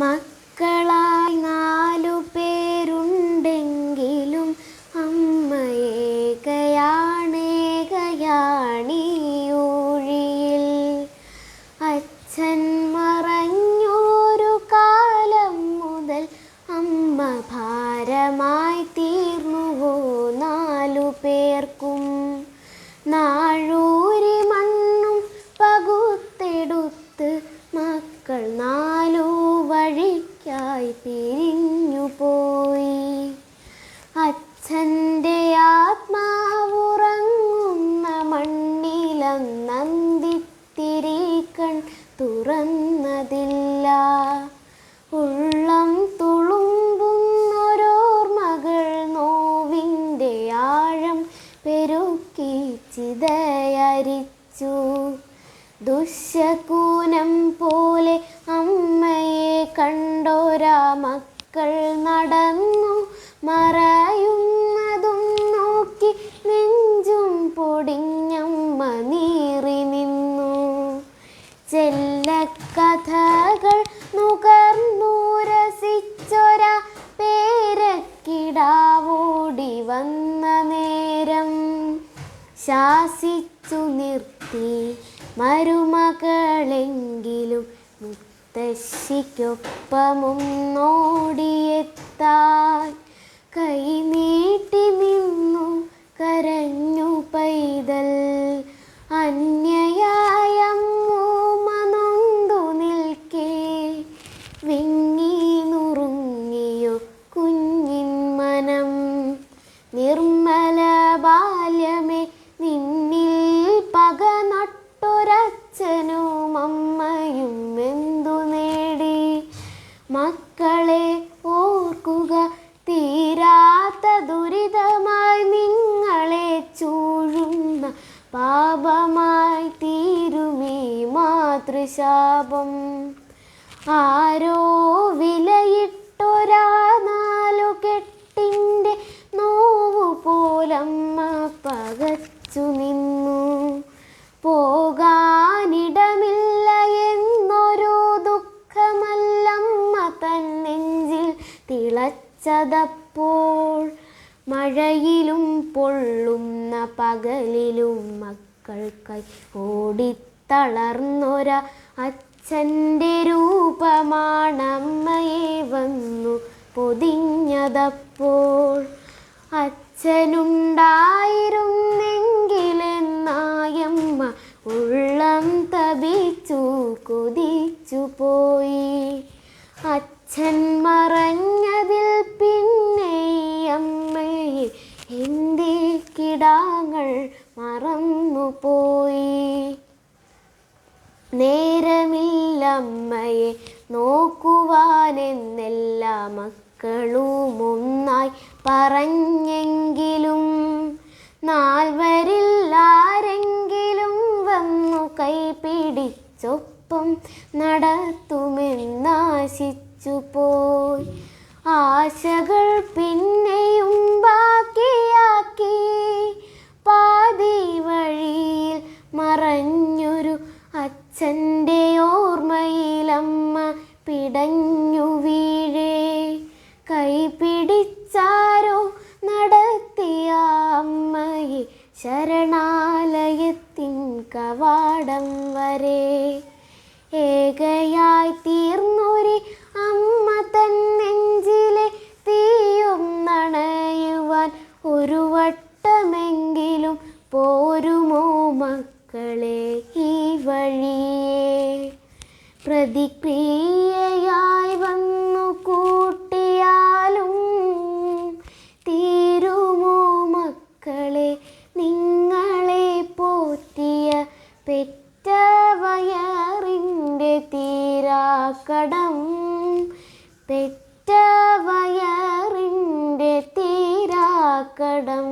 മക്കളായി നാലു പേരുണ്ടെങ്കിലും അമ്മയേകയാണേകയാണിയൂഴിയിൽ അച്ഛൻ മറഞ്ഞൊരു കാലം മുതൽ അമ്മ ഭാരമായി തീർന്നുവോ നാലു പേർക്കും? അച്ഛന്റെ ആത്മാവുറങ്ങുന്ന മണ്ണിലന്നന്തിത്തിരിക്കൺ തുറന്നതില്ല. ഉള്ളം തുളുമ്പുന്നൊരോർമകൾ നോവിന്റെ ആഴം പെരുക്കി ചിതയരിച്ചു. ദുശ്യകൂനം പോലെ അമ്മയെ കണ്ടോരാ മക്കൾ നടന്നു മറയുന്നതും ചെല്ലക്കഥകൾ നുകർന്നു പേരക്കിടാവൂടി വന്ന നേരം. ശാസിച്ചു നിർത്തി മരുമകളെങ്കിലും മുത്തശ്ശിക്കൊപ്പമൊന്നോടിയെത്താൻ കൈ നീട്ടി ഓർക്കുക തീരാത്ത ദുരിതമായി നിങ്ങളെ ചൂഴുന്ന പാപമായി തീരുമീ മാതൃശാപം. ആരോ വിലയിട്ടൊരാ നാലു കെട്ടിന്റെ നോവു പോലമ്മ പകച്ചു തിളച്ചതപ്പോൾ മഴയിലും പൊള്ളുന്ന പകലിലും മക്കൾ മക്കൾക്കായി ഓടിത്തളർന്നൊര അച്ഛന്റെ രൂപമാണമ്മയെ വന്നു പൊതിഞ്ഞതപ്പോൾ. അച്ഛനുണ്ടായിരുന്നെങ്കിലെന്നായമ്മ ഉള്ളം തപിച്ചു കൊതിച്ചു പോയി. അച്ഛൻ മറഞ്ഞതിൽ നേരമില്ലമ്മയെ നോക്കുവാനെന്നെല്ലാ മക്കളും ഒന്നായി പറഞ്ഞെങ്കിലും നാൽവരിൽ ആരെങ്കിലും വന്നു കൈപിടിച്ചൊപ്പം നടത്തുമെന്നാശിച്ചു പോയി ആശകൾ പിന്നെയും ബാക്കിയാക്കി അച്ഛന്റെ ഓർമ്മയിലമ്മ പിടഞ്ഞു വീഴേ. കൈ പിടിച്ചാരോ നടത്തിയ അമ്മയെ ശരണാലയത്തിൻ കവാടം വരെ. ഏകയായി തീർന്നൊരു അമ്മ തൻ നെഞ്ചിലെ തീയും നണയുവാൻ ഒരു വട്ടമെങ്കിലും പോരുമോ? പ്രതിക്രിയയായി വന്നു കൂട്ടിയാലും തീരുമോ മക്കളെ നിങ്ങളെ പോറ്റിയ പെറ്റവയറിന്റെ തീരാക്കടം പെറ്റ വയറിന്റെ തീരാക്കടം.